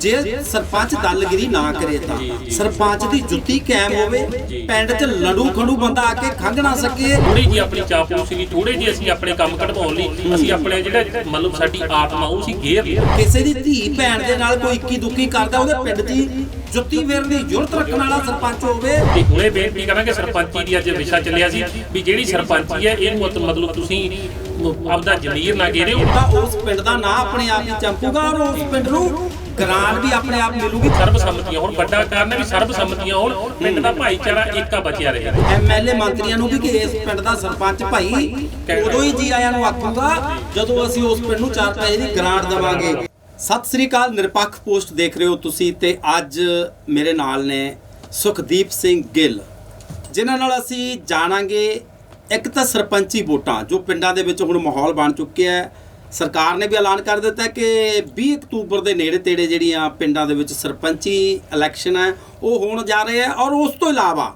ਜੇ ਸਰਪੰਚ ਦਲਗਿਰੀ ਨਾ ਕਰੇ ਤਾਂ ਸਰਪੰਚ ਦੀ ਜੁੱਤੀ ਕਾਇਮ ਹੋਵੇ ਪਿੰਡ 'ਚ ਲੜੂ ਖੜੂ ਬੰਦਾ ਆ ਕੇ ਖੰਘ ਨਾ ਸਕੇ। ਥੋੜੀ ਜੀ ਆਪਣੀ ਚਾਪਲੂਸੀ ਸੀਗੀ ਥੋੜੇ ਜੀ ਅਸੀਂ ਆਪਣੇ ਕੰਮ ਕਢਵਾਉਣ ਲਈ ਅਸੀਂ ਆਪਣੇ ਜਿਹੜਾ ਮਤਲਬ ਸਾਡੀ ਆਤਮਾ ਉਹ ਸੀ ਗੇਰ ਲਈ। ਕਿਸੇ ਦੀ ਧੀ ਭੈਣ ਦੇ ਨਾਲ ਕੋਈ ਇੱਕੀ ਦੁੱਕੀ ਕਰਦਾ ਉਹਦੇ ਪਿੰਡ ਹੀ ਜੁੱਤੀ ਫੇਰਨ ਦੀ ਜੁਰਤ ਰੱਖਣ ਵਾਲਾ ਸਰਪੰਚ ਹੋਵੇ। ਤੇ ਹੁਣੇ ਬੇਨਤੀ ਕਰਾਂਗੇ ਸਰਪੰਚੀ ਦੀ ਅੱਜ ਵਿਸ਼ਾ ਚੱਲਿਆ ਸੀ ਵੀ ਜਿਹੜੀ ਸਰਪੰਚੀ ਹੈ ਇਹਨੂੰ ਮਤ- ਮਤਲਬ ਤੁਸੀਂ ਆਪਦਾ ਜ਼ਮੀਰ ਨਾ ਗੇਰਿਓ ਤਾਂ ਉਸ ਪਿੰਡ ਦਾ ਨਾਂ ਆਪਣੇ ਆਪ ਹੀ ਚਮਕੂਗਾ ਔਰ ਉਸ ਪਿੰਡ ਨੂੰ ਗ੍ਰਾਂਟ ਵੀ ਆਪਣੇ ਆਪ ਮਿਲੂਗੀ। ਸਰਬਸੰਮਤੀਆਂ ਹੁਣ ਵੱਡਾ ਕਾਰਨ ਹੈ ਵੀ ਸਰਬਸੰਮਤੀਆਂ ਹੋਣ ਪਿੰਡ ਦਾ ਭਾਈਚਾਰਾ ਏਕਾ ਬਚਿਆ ਰਹੇ। ਐਮਐਲਏ ਮੰਤਰੀਆਂ ਨੂੰ ਵੀ ਕਿ ਇਸ ਪਿੰਡ ਦਾ ਸਰਪੰਚ ਭਾਈ ਉਦੋਂ ਹੀ ਜੀ ਆਇਆਂ ਨੂੰ ਆਖੂਗਾ ਜਦੋਂ ਅਸੀਂ ਉਸ ਪਿੰਡ ਨੂੰ ਚਾਰ ਪੈਸੇ ਦੀ ਗ੍ਰਾਂਟ ਦੇਵਾਂਗੇ। ਸਤਿ ਸ੍ਰੀ ਅਕਾਲ ਨਿਰਪੱਖ ਪੋਸਟ ਦੇਖ ਰਹੇ ਹੋ ਤੁਸੀਂ ਤੇ ਅੱਜ ਮੇਰੇ ਨਾਲ ਨੇ ਸੁਖਦੀਪ ਸਿੰਘ ਗਿੱਲ ਜਿਨ੍ਹਾਂ ਨਾਲ ਅਸੀਂ ਜਾਣਾਂਗੇ ਇੱਕ ਤਾਂ ਸਰਪੰਚੀ ਵੋਟਾਂ ਜੋ ਪਿੰਡਾਂ ਦੇ ਵਿੱਚ ਹੁਣ ਮਾਹੌਲ ਬਣ ਚੁੱਕਿਆ ਹੈ। ਸਰਕਾਰ ਨੇ ਵੀ ਐਲਾਨ ਕਰ ਦਿੱਤਾ ਕਿ 20 ਅਕਤੂਬਰ ਦੇ ਨੇੜੇ ਤੇੜੇ ਜਿਹੜੀਆਂ ਪਿੰਡਾਂ ਦੇ ਵਿੱਚ ਸਰਪੰਚੀ ਇਲੈਕਸ਼ਨ ਹੈ, ਉਹ ਹੋਣ ਜਾ ਰਹੇ ਹੈ ਔਰ ਉਸ ਤੋਂ ਇਲਾਵਾ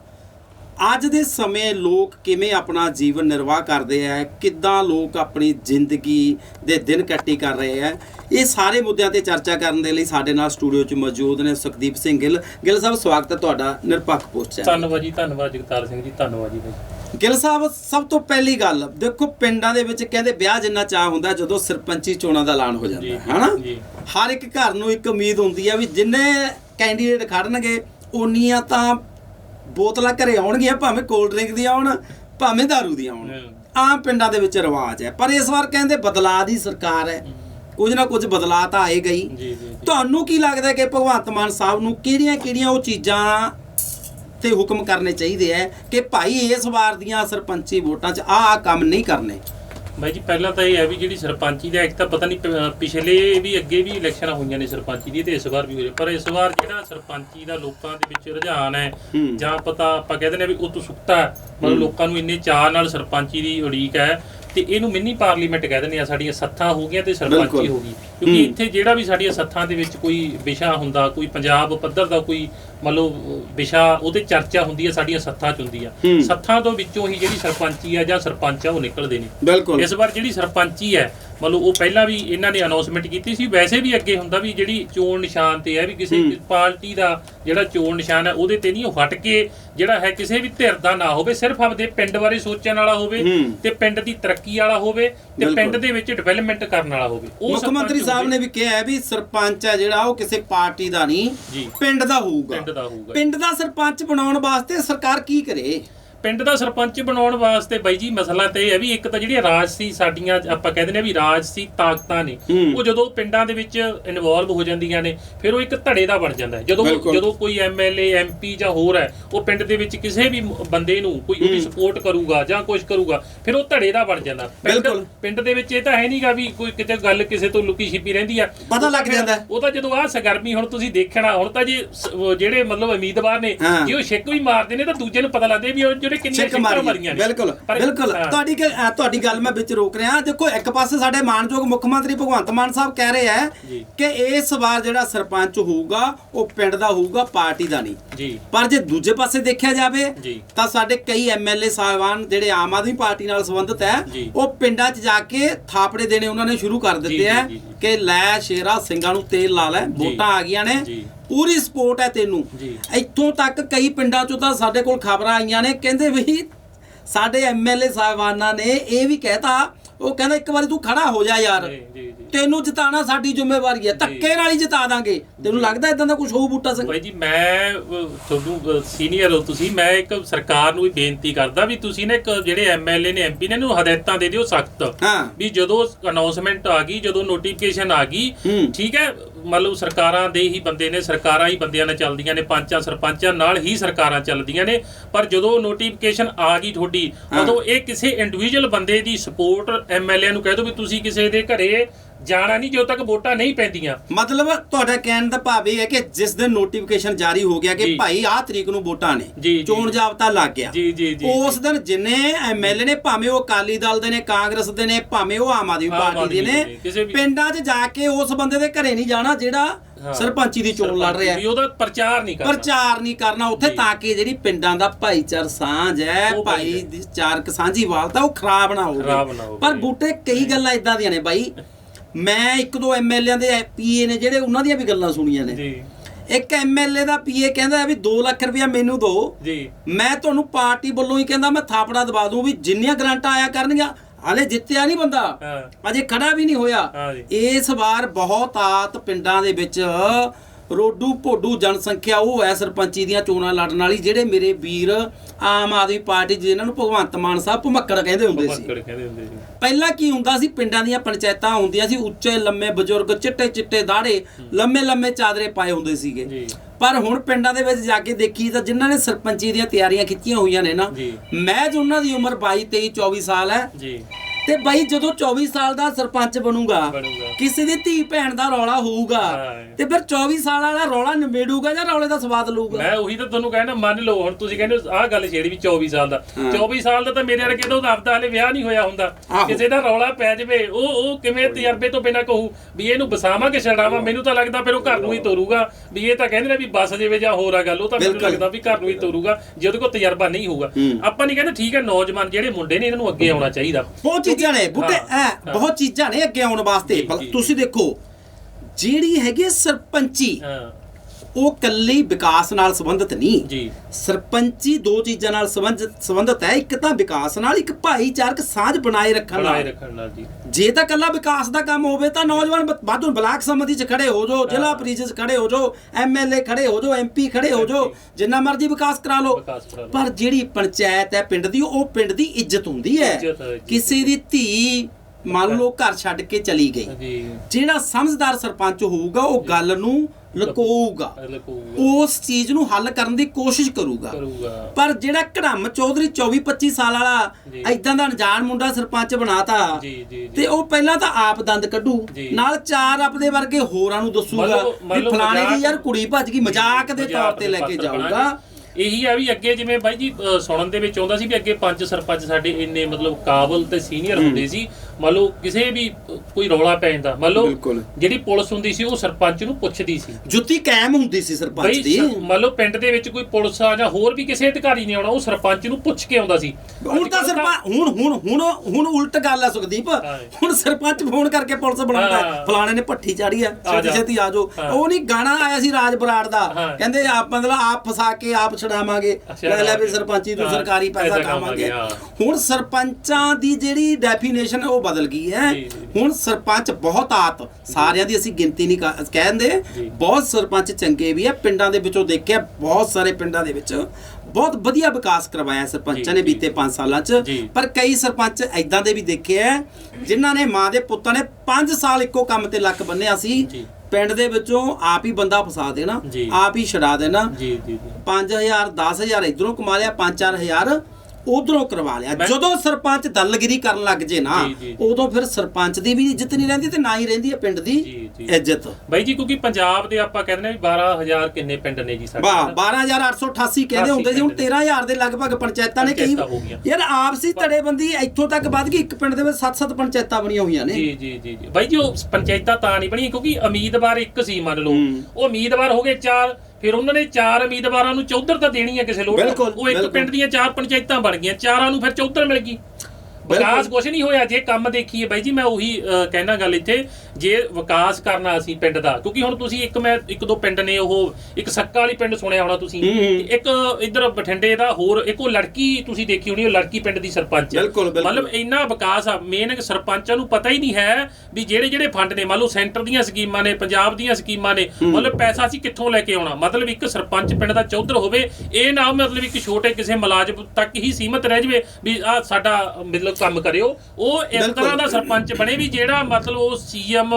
ਅੱਜ ਦੇ ਸਮੇਂ ਲੋਕ ਕਿਵੇਂ ਆਪਣਾ ਜੀਵਨ ਨਿਰਵਾਹ ਕਰਦੇ ਆ ਕਿੱਦਾਂ ਲੋਕ ਆਪਣੀ ਜ਼ਿੰਦਗੀ ਦੇ ਦਿਨ ਕੱਟੀ ਕਰ ਰਹੇ ਆ ਇਹ ਸਾਰੇ ਮੁੱਦਿਆਂ ਤੇ ਚਰਚਾ ਕਰਨ ਦੇ ਲਈ ਸਾਡੇ ਨਾਲ ਸਟੂਡੀਓ 'ਚ ਮੌਜੂਦ ਨੇ ਸੁਖਦੀਪ ਸਿੰਘ ਗਿੱਲ। ਗਿੱਲ ਸਾਹਿਬ, ਸਵਾਗਤ ਹੈ ਤੁਹਾਡਾ ਨਿਰਪੱਖ ਪੋਸਟ 'ਚ। ਧੰਨਵਾਦ ਜੀ, ਧੰਨਵਾਦ ਜਗਤਾਰ ਸਿੰਘ ਜੀ, ਧੰਨਵਾਦ ਜੀ। ਗਿੱਲ ਸਾਹਿਬ ਸਭ ਤੋਂ ਪਹਿਲੀ ਗੱਲ ਦੇਖੋ ਪਿੰਡਾਂ ਦੇ ਵਿੱਚ ਕਹਿੰਦੇ ਵਿਆਹ ਜਿੰਨਾ ਚਾਹ ਹੁੰਦਾ ਜਦੋਂ ਸਰਪੰਚੀ ਚੋਣਾਂ ਦਾ ਐਲਾਨ ਹੋ ਜਾਂਦਾ ਹੈ ਹਨਾ। ਹਰ ਇੱਕ ਘਰ ਨੂੰ ਇੱਕ ਉਮੀਦ ਹੁੰਦੀ ਆ ਵੀ ਜਿੰਨੇ ਕੈਂਡੀਡੇਟ ਖੜਨਗੇ ਉਨੀਆਂ ਤਾਂ ਬੋਤਲਾਂ ਘਰੇ ਆਉਣਗੀਆਂ ਭਾਵੇਂ ਕੋਲਡ ਡਰਿੰਕ ਦੀਆਂ ਆਉਣ ਭਾਵੇਂ दारू ਦੀਆਂ ਆਉਣ। ਆਮ ਪਿੰਡਾਂ ਦੇ ਵਿੱਚ ਰਿਵਾਜ ਹੈ। ਪਰ ਇਸ ਵਾਰ ਕਹਿੰਦੇ ਬਦਲਾਅ ਦੀ ਸਰਕਾਰ ਹੈ। ਕੁਝ ਨਾ ਕੁਝ ਬਦਲਾਅ ਤਾਂ ਜੀ ਜੀ। ਤੁਹਾਨੂੰ ਕੀ ਲੱਗਦਾ ਕਿ ਭਗਵੰਤ ਮਾਨ ਸਾਹਿਬ ਨੂੰ ਕਿਹੜੀਆਂ-ਕਿਹੜੀਆਂ ਉਹ ਚੀਜ਼ਾਂ ਤੇ ਹੁਕਮ ਕਰਨੇ ਚਾਹੀਦੇ ਹੈ ਕਿ ਭਾਈ ਇਸ ਵਾਰ ਦੀਆਂ ਸਰਪੰਚੀ ਵੋਟਾਂ 'ਚ ਆਹ ਆਹ ਕੰਮ ਨਹੀਂ ਕਰਨੇ ਬਾਈ ਜੀ ਪਹਿਲਾਂ ਤਾਂ ਇਹ ਹੈ ਵੀ ਜਿਹੜੀ ਸਰਪੰਚੀ ਦਾ ਇੱਕ ਤਾਂ ਪਤਾ ਨਹੀਂ ਪਿਛਲੇ ਵੀ ਅੱਗੇ ਵੀ ਇਲੈਕਸ਼ਨਾਂ ਹੋਈਆਂ ਨੇ ਸਰਪੰਚੀ ਦੀ ਤੇ ਇਸ ਵਾਰ ਵੀ ਹੋਈ ਪਰ ਇਸ ਵਾਰ ਜਿਹੜਾ ਸਰਪੰਚੀ ਦਾ ਲੋਕਾਂ ਦੇ ਵਿੱਚ ਰੁਝਾਨ ਹੈ। ਜਾਂ ਪਤਾ ਆਪਾਂ ਕਹਿੰਦੇ ਨੇ ਵੀ ਉਤਸੁਕਤਾ ਹੈ, ਮਤਲਬ ਲੋਕਾਂ ਨੂੰ ਇੰਨੇ ਚਾਅ ਨਾਲ ਸਰਪੰਚੀ ਦੀ ਉਡੀਕ ਹੈ ਤੇ ਇਹਨੂੰ ਮਿੰਨੀ ਪਾਰਲੀਮੈਂਟ ਕਹਿ ਦਿੰਦੇ ਆ ਸਾਡੀਆਂ ਸੱਥਾਂ ਹੋ ਗਈਆਂ ਤੇ ਸਰਪੰਚੀ। ਹੋ ਗਈ ਕਿਉਂਕਿ। ਇੱਥੇ ਜਿਹੜਾ ਵੀ ਸਾਡੀਆਂ ਸੱਥਾਂ ਦੇ ਵਿੱਚ ਕੋਈ ਵਿਸ਼ਾ ਹੁੰਦਾ ਕੋਈ ਪੰਜਾਬ ਪੱਧਰ ਦਾ ਕੋਈ ਮਤਲਬ ਵਿਸ਼ਾ ਉਹਤੇ ਚਰਚਾ ਹੁੰਦੀ ਹੈ ਸਾਡੀਆਂ ਸੱਥਾਂ 'ਚ ਹੁੰਦੀ ਆ। ਸੱਥਾਂ ਤੋਂ ਵਿੱਚੋਂ ਹੀ ਜਿਹੜੀ ਸਰਪੰਚੀ ਆ ਜਾਂ ਸਰਪੰਚ ਆ ਉਹ ਨਿਕਲਦੇ ਨੇ ਬਿਲਕੁਲ ਇਸ ਵਾਰ ਜਿਹੜੀ ਸਰਪੰਚੀ ਹੈ ਮਤਲਬ ਉਹ ਪਹਿਲਾਂ ਵੀ ਇਹਨਾਂ ਨੇ ਅਨਾਉਂਸਮੈਂਟ ਕੀਤੀ ਸੀ ਵੈਸੇ ਵੀ ਅੱਗੇ ਹੁੰਦਾ ਵੀ ਜਿਹੜੀ ਚੋਣ ਨਿਸ਼ਾਨ ਤੇ ਹੈ ਵੀ ਕਿਸੇ। ਪਾਰਟੀ ਦਾ ਜਿਹੜਾ ਚੋਣ ਨਿਸ਼ਾਨ ਹੈ ਉਹਦੇ ਤੇ ਨਹੀਂ ਉਹ ਹਟ ਕੇ ਜਿਹੜਾ ਹੈ ਕਿਸੇ ਵੀ ਧਿਰ ਦਾ ਨਾ ਹੋਵੇ ਸਿਰਫ ਆਪਦੇ ਪਿੰਡ ਬਾਰੇ ਸੋਚਣ ਵਾਲਾ ਹੋਵੇ। ਤੇ ਪਿੰਡ ਦੀ ਤਰੱਕੀ ਵਾਲਾ ਹੋਵੇ ਤੇ। ਪਿੰਡ ਦੇ ਵਿੱਚ ਡਿਵੈਲਪਮੈਂਟ ਕਰਨ ਵਾਲਾ ਹੋਵੇ ਉਹ ਮੁੱਖ ਮੰਤਰੀ ਸਾਹਿਬ। ਨੇ ਵੀ ਕਿਹਾ ਹੈ ਵੀ ਸਰਪੰਚ ਹੈ ਜਿਹੜਾ ਉਹ ਕਿਸੇ ਪਾਰਟੀ ਦਾ ਨਹੀਂ। ਪਿੰਡ ਦਾ ਹੋਊਗਾ ਪਿੰਡ ਦਾ ਹੋਊਗਾ ਪਿੰਡ ਦਾ ਸਰਪੰਚ ਬਣਾਉਣ ਵਾਸਤੇ ਸਰਕਾਰ ਕੀ ਕਰੇ? ਪਿੰਡ ਦਾ ਸਰਪੰਚ ਬਣਾਉਣ ਵਾਸਤੇ ਬਾਈ ਜੀ ਮਸਲਾ ਤੇ ਇਹ ਹੈ ਵੀ ਇੱਕ ਤਾਂ ਜਿਹੜੀਆਂ ਰਾਜਸੀ ਸਾਡੀਆਂ ਆਪਾਂ ਕਹਿੰਦੇ ਨੇ ਵੀ ਰਾਜਸੀ ਤਾਕਤਾਂ ਨੇ। ਉਹ ਜਦੋਂ ਪਿੰਡਾਂ ਦੇ ਵਿੱਚ ਇਨਵੋਲਵ ਹੋ ਜਾਂਦੀਆਂ ਨੇ ਫਿਰ ਉਹ ਇੱਕ ਧੜੇ ਦਾ ਬਣ ਜਾਂਦਾ ਜਦੋਂ। ਜਦੋਂ ਕੋਈ ਐਮਐਲਏ ਐਮਪੀ ਜਾਂ ਹੋਰ ਹੈ ਉਹ ਪਿੰਡ ਦੇ ਵਿੱਚ ਕਿਸੇ ਵੀ ਬੰਦੇ ਨੂੰ ਕੋਈ ਉਹਦੀ ਸਪੋਰਟ ਕਰੂਗਾ ਜਾਂ ਕੁਝ ਕਰੂਗਾ ਫਿਰ ਉਹ ਧੜੇ ਦਾ ਬਣ ਜਾਂਦਾ ਪਿੰਡ- ਬਿਲਕੁਲ। ਪਿੰਡ ਦੇ ਵਿੱਚ ਇਹ ਤਾਂ ਹੈ ਨਹੀਂਗਾ ਵੀ ਕੋਈ ਕਿਤੇ ਗੱਲ ਕਿਸੇ ਤੋਂ ਲੁਕੀ ਛਿਪੀ ਰਹਿੰਦੀ ਆ ਪਤਾ ਲੱਗ ਜਾਂਦਾ। ਉਹ ਤਾਂ ਜਦੋਂ ਆਹ ਸਰਗਰਮੀ ਹੁਣ ਤੁਸੀਂ ਦੇਖਣਾ ਹੁਣ ਤਾਂ ਜੀ ਸ- ਜਿਹੜੇ ਮਤਲਬ ਉਮੀਦਵਾਰ ਨੇ। ਜੇ ਉਹ ਛਿੱਕ ਵੀ ਮਾਰਦੇ ਨੇ ਤਾਂ ਦੂਜੇ ਨੂੰ ਪਤਾ ਲੱਗਦਾ ਵੀ ਉਹ ਜਿਹੜੇ ਕਿੰਨੀਆਂ ਛਿੱਕ ਛਿੱਕਾਂ ਮਾਰੀ ਮਾਰੀਆਂ ਨੇ ਬਿਲਕੁਲ ਬਿਲਕੁਲ। ਤੁਹਾਡੀ ਤੁਹਾਡੀ ਗੱਲ ਮੈਂ ਵਿੱਚ ਰੋਕ ਰਿਹਾ ਦੇਖੋ ਇੱਕ ਪਾਸੇ ਸਾਡੇ ਮਾਨਯੋਗ ਮੁੱਖ ਮੰਤਰੀ ਭਗਵੰਤ ਮਾਨ ਸਾਹਿਬ ਕਹਿ ਰਹੇ ਜੀ। ਕਿ ਇਸ ਵਾਰ ਜਿਹੜਾ ਸਰਪੰਚ ਹੋਊਗਾ ਉਹ ਪਿੰਡ ਦਾ ਹੋਊਗਾ ਪਾਰਟੀ ਦਾ ਨਹੀਂ ਜੀ ਪਰ ਜੇ ਦੂਜੇ ਪਾਸੇ ਦੇਖਿਆ ਜਾਵੇ। ਤਾਂ ਸਾਡੇ ਕਈ ਐਮਐਲਏ ਸਾਹਿਬਾਨ ਜਿਹੜੇ ਆਮ ਆਦਮੀ ਪਾਰਟੀ ਨਾਲ ਸੰਬੰਧਿਤ ਹੈ। ਉਹ ਪਿੰਡਾਂ 'ਚ ਜਾ ਕੇ ਥਾਪੜੇ ਦੇਣੇ ਉਹਨਾਂ ਨੇ ਸ਼ੁਰੂ ਕਰ ਦਿੱਤੇ ਜੀ। ਕਿ ਲੈ ਸ਼ੇਰਾ ਸਿੰਘਾਂ ਨੂੰ ਤੇਲ ਲਾ ਲੈ ਵੋਟਾਂ ਆ ਗਈਆਂ ਨੇ। ਪੂਰੀ ਸਪੋਰਟ ਹੈ ਤੈਨੂੰ। ਇੱਥੋਂ ਤੱਕ ਕਈ ਪਿੰਡਾਂ 'ਚੋਂ ਤਾਂ ਸਾਡੇ ਕੋਲ ਖਬਰਾਂ ਆਈਆਂ ਨੇ ਕਹਿੰਦੇ ਵੀ ਸਾਡੇ ਐਮਐਲਏ ਸਾਹਿਬਾਨਾਂ ਨੇ ਇਹ ਵੀ ਕਹਿਤਾ ਉਹ ਕਹਿੰਦਾ ਇੱਕ ਵਾਰੀ ਤੂੰ ਖੜਾ ਹੋ ਜਾ ਯਾਰ। ਜੀ ਜੀ ਜੀ। ਤੈਨੂੰ ਜਿਤਾਣਾ ਸਾਡੀ ਜ਼ਿੰਮੇਵਾਰੀ ਹੈ। ਧੱਕੇ ਨਾਲ ਹੀ ਜਿਤਾ ਦਾਂਗੇ ਤੈਨੂੰ ਲੱਗਦਾ ਇਦਾਂ ਦਾ ਕੁਝ ਹੋਊ ਬੂਟਾ ਸਿੰਘ ਭਾਈ ਜੀ ਮੈਂ ਤੁਹਾਨੂੰ ਸੀਨੀਅਰ ਹੋ ਤੁਸੀਂ। ਮੈਂ ਇੱਕ ਸਰਕਾਰ ਨੂੰ ਵੀ ਬੇਨਤੀ ਕਰਦਾ ਵੀ ਤੁਸੀਂ ਨੇ ਇੱਕ ਜਿਹੜੇ ਐਮਐਲਏ ਨੇ ਐਮਪੀ ਨੇ ਇਹਨੂੰ ਹਦਾਇਤਾਂ ਦੇ ਦਿਓ ਸਖਤ। ਵੀ ਜਦੋਂ ਅਨਾਉਂਸਮੈਂਟ ਆ ਗਈ ਜਦੋਂ ਨੋਟੀਫਿਕੇਸ਼ਨ ਆ ਗਈ। ਠੀਕ ਹੈ? ਮਤਲਬ ਸਰਕਾਰਾਂ ਦੇ ਹੀ ਬੰਦੇ ਨੇ ਸਰਕਾਰਾਂ ਹੀ ਬੰਦਿਆਂ ਨਾਲ ਚੱਲਦੀਆਂ ਨੇ ਪੰਚਾਂ ਸਰਪੰਚਾਂ ਨਾਲ ਹੀ ਸਰਕਾਰਾਂ ਚੱਲਦੀਆਂ ਨੇ। ਪਰ ਜਦੋਂ ਨੋਟੀਫਿਕੇਸ਼ਨ ਆ ਗਈ ਤੁਹਾਡੀ। ਉਦੋਂ ਇਹ ਕਿਸੇ ਇੰਡੀਵਿਜੂਅਲ ਬੰਦੇ ਦੀ ਸਪੋਰਟ ਐਮਐਲਏ ਨੂੰ ਕਹਿ ਦਿਓ ਵੀ ਤੁਸੀਂ ਕਿਸੇ ਦੇ ਘਰੇ ਜਾਣਾ ਨਹੀਂ ਜਦੋਂ ਤੱਕ ਵੋਟਾਂ ਨਹੀਂ ਪੈਂਦੀਆਂ ਮਤਲਬ ਤੁਹਾਡਾ ਕਹਿਣ ਦਾ ਭਾਵ ਇਹ ਹੈ ਕਿ ਜਿਸ ਦਿਨ ਨੋਟੀਫਿਕੇਸ਼ਨ ਜਾਰੀ ਹੋ ਗਿਆ ਕਿ ਜੀ। ਭਾਈ ਆਹ ਤਰੀਕ ਨੂੰ ਵੋਟਾਂ ਨੇ ਜੀ। ਚੋਣ ਜਾਬਤਾ ਲੱਗ ਗਿਆ ਜੀ ਜੀ ਜੀ ਉਸ ਦਿਨ ਜਿੰਨੇ ਐਮਐਲਏ ਨੇ ਭਾਵੇਂ ਉਹ ਅਕਾਲੀ ਦਲ ਦੇ ਨੇ ਕਾਂਗਰਸ ਦੇ ਨੇ ਭਾਵੇਂ ਉਹ ਆਮ ਆਦਮੀ ਆਮ ਪਾਰਟੀ ਦੇ ਨੇ ਦੇ, ਕਿਸੇ ਵੀ- ਪਿੰਡਾਂ 'ਚ ਜਾ ਕੇ ਉਸ ਬੰਦੇ ਦੇ ਘਰੇ ਨਹੀਂ ਜਾਣਾ ਜਿਹੜਾ। ਸਰਪੰਚੀ ਦੀ ਚੋਣ ਲੜ ਰਿਹਾ। ਵੀ ਉਹਦਾ ਪ੍ਰਚਾਰ ਨਹੀਂ ਕਰਨਾ। ਪ੍ਰਚਾਰ ਨਹੀਂ ਕਰਨਾ। ਉੱਥੇ। ਤਾਂ ਕਿ ਜਿਹੜੀ ਪਿੰਡਾਂ ਦਾ ਭਾਈਚਾਰ ਸਾਂਝ ਹੈ ਭਾਈ ਦੀ ਚਾਰਕ ਸਾਂਝੀ ਵਾਲਤਾ ਉਹ ਖਰਾਬ ਨਾ ਹੋਵੇ। ਪਰ ਬੂਟੇ ਕਈ ਗੱਲਾਂ ਇਦਾਂ ਦੀਆਂ ਨੇ ਬਾਈ। ਮੈਂ ਇੱਕ ਦੋ ਐਮਐਲਏ ਦੇ ਪੀਏ ਨੇ ਜਿਹੜੇ ਉਹਨਾਂ ਦੀਆਂ ਵੀ ਗੱਲਾਂ ਸੁਣੀਆਂ ਨੇ। ਜੀ। ਇੱਕ ਐਮਐਲਏ ਦਾ ਪੀਏ ਕਹਿੰਦਾ ਵੀ 2 ਲੱਖ ਰੁਪਇਆ ਮੈਨੂੰ ਦਿਓ ਜੀ। ਮੈਂ ਤੁਹਾਨੂੰ ਪਾਰਟੀ ਵੱਲੋਂ ਹੀ ਕਹਿੰਦਾ ਮੈਂ ਥਾਪੜਾ ਦਵਾ ਦੂੰ ਵੀ ਜਿੰਨੀਆਂ ਗ੍ਰਾਂਟਾਂ ਆਇਆ ਕਰਨਗੀਆਂ ਹਾਲੇ ਜਿੱਤਿਆ ਨਹੀਂ ਬੰਦਾ। ਹਾਂ। ਅਜੇ ਖੜਾ ਵੀ ਨਹੀਂ ਹੋਇਆ। ਹਾਂ ਜੀ। ਇਸ ਵਾਰ ਬਹੁਤ ਆਤ ਪਿੰਡਾਂ ਦੇ ਵਿੱਚ ਰੋਡੂ ਭੋਡੂ ਜਨਸੰਖਿਆ ਉਹ ਹੈ ਸਰਪੰਚੀ ਦੀਆਂ ਚੋਣਾਂ ਲੜਨ ਵਾਲੀ ਜਿਹੜੇ ਮੇਰੇ ਵੀਰ ਆਮ ਆਦਮੀ ਪਾਰਟੀ ਜਿਨ੍ਹਾਂ ਨੂੰ ਭਗਵੰਤ ਮਾਨ ਸਾਹਿਬ ਭਮੱਕੜ ਕਹਿੰਦੇ ਹੁੰਦੇ ਸੀ। ਮੱਕੜ ਕਹਿੰਦੇ ਹੁੰਦੇ ਸੀ। ਪਹਿਲਾਂ ਕੀ ਹੁੰਦਾ ਸੀ? ਪਿੰਡਾਂ ਦੀਆਂ ਪੰਚਾਇਤਾਂ ਹੁੰਦੀਆਂ ਸੀ ਉੱਚੇ ਲੰਮੇ ਬਜ਼ੁਰਗ ਚਿੱਟੇ ਚਿੱਟੇ ਦਾੜੇ ਲੰਮੇ ਲੰਮੇ ਚਾਦਰੇ ਪਾਏ ਹੁੰਦੇ ਸੀਗੇ। ਪਰ ਹੁਣ ਪਿੰਡਾਂ ਦੇ ਵਿੱਚ ਜਾ ਕੇ ਦੇਖੀ ਤਾਂ ਜਿਨ੍ਹਾਂ ਨੇ ਸਰਪੰਚੀ ਦੀਆਂ ਤਿਆਰੀਆਂ ਖਿੱਚੀਆਂ ਹੋਈਆਂ ਨੇ ਨਾ ਜੀ। ਮੈਜ ਉਹਨਾਂ ਦੀ ਉਮਰ 22 23 24 ਸਾਲ ਹੈ ਜੀ। ਤੇ ਬਾਈ ਜਦੋਂ 24 ਸਾਲ ਦਾ ਸਰਪੰਚ ਬਣੂਗਾ ਬਣੂਗਾ। ਕਿਸੇ ਦੀ ਧੀ ਭੈਣ ਦਾ ਰੌਲਾ ਹੋਊਗਾ ਹਾਂ। ਤੇ ਫਿਰ 24 ਸਾਲ ਵਾਲਾ ਰੌਲਾ ਨਿਬੇੜੂਗਾ ਜਾਂ ਰੌਲੇ ਦਾ ਸਵਾਦ ਲਊਗਾ ਮੈਂ ਉਹੀ ਤਾਂ ਤੁਹਾਨੂੰ ਕਹਿਣਾ ਮੰਨ ਲਓ ਹੁਣ ਤੁਸੀਂ ਕਹਿੰਦੇ ਆਹ ਗੱਲ ਛੇੜੀ ਵੀ 24 ਸਾਲ ਦਾ 24 ਸਾਲ ਦਾ ਤਾਂ ਮੇਰੇ ਵਰਗੇ ਤੋਂ ਆਪਦਾ ਹਲੇ ਵਿਆਹ ਨਹੀਂ ਹੋਇਆ ਹੁੰਦਾ ਆਹੋ। ਕਿਸੇ ਦਾ ਰੌਲਾ ਪੈ ਜਾਵੇ ਉਹ ਉਹ ਕਿਵੇਂ ਤਜਰਬੇ ਤੋਂ ਬਿਨਾ ਕਹੂ ਵੀ ਇਹਨੂੰ ਬਸਾਵਾਂ ਕਿ ਛਡਾਵਾਂ ਮੈਨੂੰ ਤਾਂ ਲੱਗਦਾ ਫਿਰ ਉਹ ਘਰ ਨੂੰ ਹੀ ਤੋਰੂਗਾ ਵੀ ਇਹ ਤਾਂ ਕਹਿੰਦੇ ਨੇ ਵੀ ਬਸ ਜਾਵੇ ਜਾਂ ਹੋਰ ਆ ਗੱਲ ਉਹ ਤਾਂ ਮੈਨੂੰ ਬਿਲਕੁਲ। ਲੱਗਦਾ ਵੀ ਘਰ ਨੂੰ ਹੀ ਤੋਰੂਗਾ ਜੇ ਉਹਦੇ ਕੋਲ ਤਜਰਬਾ ਨਹੀਂ ਹੋਊਗਾ। ਆਪਾਂ ਨਹੀਂ ਕਹਿੰਦੇ ਠੀਕ ਹੈ ਨੌਜਵਾਨ ਜਿਹੜੇ ਮੁੰਡੇ ਨੇ ਇਹਨਾਂ ਨੂੰ ਅੱਗੇ ਆਉਣਾ ਚਾਹੀਦਾ ਬਹੁਤ ਚੀਜ਼ਾਂ ਨੇ ਬੁੱਢੇ ਹਾਂ, ਐ। ਬਹੁਤ ਚੀਜ਼ਾਂ ਨੇ ਅੱਗੇ ਆਉਣ ਵਾਸਤੇ। ਤੁਸੀਂ ਦੇਖੋ ਜਿਹੜੀ ਹੈਗੀ ਸਰਪੰਚੀ ਹਾਂ ਉਹ ਕੱਲੀ ਵਿਕਾਸ ਨਾਲ ਸੰਬੰਧਿਤ ਨਹੀਂ। ਜੀ। ਸਰਪੰਚੀ ਦੋ ਚੀਜ਼ਾਂ ਨਾਲ ਸੰਬੰਧ ਸੰਬੰਧਿਤ ਹੈ। ਇੱਕ ਤਾਂ ਵਿਕਾਸ ਨਾਲ ਇੱਕ ਭਾਈਚਾਰਕ ਸਾਂਝ ਬਣਾਏ ਰੱਖਣ ਬਣਾਏ ਨਾਲ ਰੱਖਣ ਨਾਲ ਜੀ। ਜੇ ਤਾਂ ਕੱਲਾ ਵਿਕਾਸ ਦਾ ਕੰਮ ਹੋਵੇ ਤਾਂ ਨੌਜਵਾਨ ਵਾਧੂ ਬਲਾਕ ਸੰਮਤੀ 'ਚ ਖੜੇ ਹੋ ਜਾਓ ਜ਼ਿਲ੍ਹਾ ਪ੍ਰੀਸ਼ਦ 'ਚ ਖੜੇ ਹੋ ਜਾਓ ਐਮਐਲਏ ਖੜੇ ਹੋ ਜਾਓ ਐਮਪੀ ਖੜੇ ਹੋ ਜਾਓ ਜਿੰਨਾ ਮਰਜ਼ੀ ਵਿਕਾਸ ਕਰਾ ਲਓ। ਪਰ ਜਿਹੜੀ ਪੰਚਾਇਤ ਹੈ ਪਿੰਡ ਦੀ ਉਹ ਪਿੰਡ ਦੀ ਇੱਜ਼ਤ ਹੁੰਦੀ ਹੈ। ਕਿਸੇ ਦੀ ਧੀ ਮੰਨ ਲਓ ਘਰ ਛੱਡ ਕੇ ਚਲੀ ਗਈ। ਜਿਹੜਾ ਸਮਝਦਾਰ ਸਰਪੰਚ ਹੋਊਗਾ ਉਹ ਗੱਲ ਨੂੰ ਲੁਕਾਊਗਾ। ਉਸ ਚੀਜ਼ ਨੂੰ ਹੱਲ ਕਰਨ ਦੀ ਕੋਸ਼ਿਸ਼ ਕਰੂਗਾ। ਕਰੂਗਾ। ਪਰ ਜਿਹੜਾ ਘੜਮ ਚੌਧਰੀ 24 25 ਸਾਲ ਵਾਲਾ। ਐਦਾਂ ਦਾ ਅਣਜਾਣ ਮੁੰਡਾ ਸਰਪੰਚ ਬਣਾਤਾ ਜੀ ਜੀ ਜੀ। ਤੇ ਉਹ ਪਹਿਲਾਂ ਤਾਂ ਆਪ ਦੰਦ ਕੱਢੂ। ਨਾਲ ਚਾਰ ਆਪਦੇ ਵਰਗੇ ਹੋਰਾਂ ਨੂੰ ਦੱਸੂਗਾ ਵੀ ਫਲਾਣੇ ਦੀ ਯਾਰ ਕੁੜੀ ਭੱਜ ਗਈ ਮਜ਼ਾਕ ਦੇ ਤੌਰ ਤੇ ਲੈ ਕੇ ਜਾਊਗਾ। ਇਹੀ ਆ ਵੀ ਅੱਗੇ ਜਿਵੇਂ ਬਾਈ ਜੀ ਸੁਣਨ ਦੇ ਵਿੱਚ ਆਉਂਦਾ ਸੀ ਵੀ ਅੱਗੇ ਪੰਜ ਸਰਪੰਚ ਸਾਡੇ ਇੰਨੇ ਮਤਲਬ ਕਾਬਲ ਤੇ ਸੀਨੀਅਰ ਹੁੰਦੇ ਸੀ। ਮੰਨ ਲਓ ਕਿਸੇ ਵੀ ਕੋਈ ਰੌਲਾ ਪੈ ਜਾਂਦਾ ਮੰਨ ਲਓ ਬਿਲਕੁਲ। ਜਿਹੜੀ ਪੁਲਿਸ ਹੁੰਦੀ ਸੀ ਉਹ ਸਰਪੰਚ ਨੂੰ ਪੁੱਛਦੀ ਸੀ ਜੁੱਤੀ ਕਾਇਮ ਹੁੰਦੀ ਸੀ ਸਰਪੰਚ ਬਈ ਦੀ ਸ- ਮੰਨ ਲਓ ਪਿੰਡ ਦੇ ਵਿੱਚ ਕੋਈ ਪੁਲਿਸ ਆ ਜਾਂ ਹੋਰ ਵੀ ਕਿਸੇ ਅਧਿਕਾਰੀ ਨੇ ਆਉਣਾ ਉਹ ਸਰਪੰਚ ਨੂੰ ਪੁੱਛ ਕੇ ਆਉਂਦਾ ਸੀ ਹੁਣ ਤਾਂ ਸਰਪੰਚ ਹੁਣ ਹੁਣ ਹੁਣ ਹੁਣ ਉਲਟ ਗੱਲ ਆ ਸੁਖਦੀਪ ਹਾਂ। ਹੁਣ ਸਰਪੰਚ ਫੋਨ ਕਰਕੇ ਪੁਲਿਸ ਹੈ। ਹਾਂ। ਫਲਾਣੇ ਨੇ ਪੱਠੀ ਚਾੜੀ ਆ ਆ ਛੇਤੀ ਜਾ। ਛੇਤੀ ਆ ਜਾਓ ਹਾਂ। ਉਹ ਨਹੀਂ ਗਾਣਾ ਆਇਆ ਸੀ ਰਾਜ ਬਰਾੜ ਦਾ ਹਾਂ। ਕਹਿੰਦੇ ਆਪ ਮਤਲਬ ਆਪ ਫਸਾ ਕੇ ਆਪ ਛਡਾਵਾਂਗੇ ਅੱਛਾ, ਲੈ ਲੈ ਵੀ। ਸਰਪੰਚੀ ਤੋਂ ਹਾਂ, ਸਰਕਾਰੀ ਪੈਸਾ ਪੈਸਾ ਖਾਵਾਂਗੇ ਖਾਵਾਂਗੇ, ਹੁਣ ਸਰਪੰਚਾਂ ਦੀ ਜਿਹੜੀ ਡੈਫੀਨੇਸ਼ਨ ਉਹ ਬਦਲ ਗਈ ਹੈ। ਹੁਣ ਸਰਪੰਚ ਬਹੁਤ ਆਤ ਸਾਰਿਆਂ ਦੀ ਅਸੀਂ ਗਿਣਤੀ ਨਹੀਂ ਕਹਿੰਦੇ। ਬਹੁਤ ਸਰਪੰਚ ਚੰਗੇ ਵੀ ਆ ਪਿੰਡਾਂ ਦੇ ਵਿੱਚੋਂ ਦੇਖਿਆ ਬਹੁਤ ਸਾਰੇ ਪਿੰਡਾਂ ਦੇ ਵਿੱਚ ਬਹੁਤ ਵਧੀਆ ਵਿਕਾਸ ਕਰਵਾਇਆ ਸਰਪੰਚਾਂ ਨੇ। ਬੀਤੇ 5 ਸਾਲਾਂ 'ਚ। ਪਰ ਕਈ ਸਰਪੰਚ ਐਦਾਂ ਦੇ ਵੀ ਦੇਖੇ ਐ ਜਿਨ੍ਹਾਂ ਨੇ ਮਾਂ ਦੇ ਪੁੱਤਾਂ ਨੇ 5 ਸਾਲ ਇੱਕੋ ਕੰਮ ਤੇ ਲੱਕ ਬੰਨਿਆ ਸੀ। ਪਿੰਡ ਦੇ ਵਿੱਚੋਂ ਆਪ ਹੀ ਬੰਦਾ ਫਸਾ ਦੇਣਾ। ਆਪ ਹੀ ਛਡਾ ਦੇਣਾ ਜੀ ਜੀ 5000 10000 ਇਧਰੋਂ ਕਮਾ ਲਿਆ 5-4000 ਉਧਰੋਂ ਕਰਵਾ ਲਿਆ ਜਦੋਂ ਸਰਪੰਚ ਦਲਗਿਰੀ ਕਰਨ ਲੱਗ ਜੇ ਨਾ। ਉਦੋਂ ਫਿਰ ਸਰਪੰਚ ਦੀ ਵੀ ਇੱਜ਼ਤ ਨਹੀਂ ਰਹਿੰਦੀ ਤੇ ਨਾ ਹੀ ਰਹਿੰਦੀ ਹੈ ਪਿੰਡ ਦੀ। ਇੱਜ਼ਤ ਬਾਈ ਜੀ ਕਿਉਂਕਿ ਪੰਜਾਬ ਦੇ ਆਪਾਂ ਕਹਿੰਦੇ ਨੇ ਵੀ 12000 ਕਿੰਨੇ ਪਿੰਡ ਨੇ ਜੀ ਸਾਡੇ ਵਾਹ 12888 ਕਹਿੰਦੇ ਹੁੰਦੇ ਸੀ ਹੁਣ 13000 ਦੇ ਲਗਭਗ ਪੰਚਾਇਤਾਂ ਨੇ ਕਈ। ਯਾਰ ਆਪਸੀ ਧੜੇਬੰਦੀ ਇੱਥੋਂ ਤੱਕ ਵੱਧ ਗਈ ਇੱਕ ਪਿੰਡ ਦੇ ਵਿੱਚ 7-7 ਪੰਚਾਇਤਾਂ ਬਣੀਆਂ ਹੋਈਆਂ ਨੇ ਜੀ ਜੀ ਜੀ ਬਾਈ ਜੀ ਉਹ ਪੰਚਾਇਤਾਂ ਤਾਂ ਨਹੀਂ ਬਣੀਆਂ ਕਿਉਂਕਿ ਉਮੀਦਵਾਰ ਇੱਕ ਸੀ ਮੰਨ ਲਓ। ਉਹ ਉਮੀਦਵਾਰ ਹੋ ਗਏ ਚਾਰ ਫਿਰ ਉਹਨਾਂ ਨੇ ਚਾਰ ਉਮੀਦਵਾਰਾਂ ਨੂੰ ਚੌਧਰ ਤਾਂ ਦੇਣੀ ਹੈ ਕਿਸੇ ਲੋੜ ਬਿਲਕੁਲ, ਉਹ ਇੱਕ ਬਿਲਕੁਲ। ਪਿੰਡ ਦੀਆਂ ਚਾਰ ਪੰਚਾਇਤਾਂ ਬਣ ਗਈਆਂ ਚਾਰਾਂ ਨੂੰ ਫਿਰ ਚੌਧਰ ਮਿਲ ਗਈ ਵਿਕਾਸ ਕੁਛ ਨਹੀਂ ਹੋਇਆ ਜੇ ਕੰਮ ਦੇਖੀਏ ਬਾਈ ਜੀ ਮੈਂ ਉਹੀ ਕਹਿਣਾ ਗੱਲ ਇੱਥੇ ਜੇ ਵਿਕਾਸ ਕਰਨਾ ਅਸੀਂ ਪਿੰਡ ਦਾ ਕਿਉਂਕਿ ਹੁਣ ਤੁਸੀਂ ਇੱਕ ਮੈਂ ਇੱਕ ਦੋ ਪਿੰਡ ਨੇ ਉਹ ਇੱਕ ਸੱਕਾ ਵਾਲੀ ਪਿੰਡ ਸੁਣਿਆ ਹੋਣਾ ਤੁਸੀਂ ਇੱਕ ਇੱਧਰ ਬਠਿੰਡੇ ਦਾ ਹੋਰ ਇੱਕ ਉਹ ਲੜਕੀ ਤੁਸੀਂ ਦੇਖੀ ਹੋਣੀ ਉਹ ਲੜਕੀ ਪਿੰਡ ਦੀ ਸਰਪੰਚ। ਮਤਲਬ ਇੰਨਾ ਵਿਕਾਸ ਆ ਮੇਨ ਸਰਪੰਚਾਂ ਨੂੰ ਪਤਾ ਹੀ ਨਹੀਂ ਹੈ ਵੀ ਜਿਹੜੇ ਜਿਹੜੇ ਫੰਡ ਨੇ ਮੰਨ ਲਓ ਸੈਂਟਰ ਦੀਆਂ ਸਕੀਮਾਂ ਨੇ ਪੰਜਾਬ ਦੀਆਂ ਸਕੀਮਾਂ ਨੇ ਮਤਲਬ ਪੈਸਾ ਅਸੀਂ ਕਿੱਥੋਂ ਲੈ ਕੇ ਆਉਣਾ? ਮਤਲਬ ਇੱਕ ਸਰਪੰਚ ਪਿੰਡ ਦਾ ਚੌਧਰ ਹੋਵੇ ਇਹ ਨਾ ਮਤਲਬ ਇੱਕ ਛੋਟੇ ਕਿਸੇ ਮੁਲਾਜ਼ਮ ਤੱਕ ਹੀ ਸੀਮਤ ਰਹਿ ਜਵੇ ਵੀ ਆ ਸਾਡਾ ਮਤਲਬ ਕੰਮ ਕਰਿਓ ਉਹ ਇਸ। ਤਰ੍ਹਾਂ ਦਾ ਸਰਪੰਚ ਬਣੇ ਵੀ ਜਿਹੜਾ ਮਤਲਬ ਉਹ ਸੀਐਮ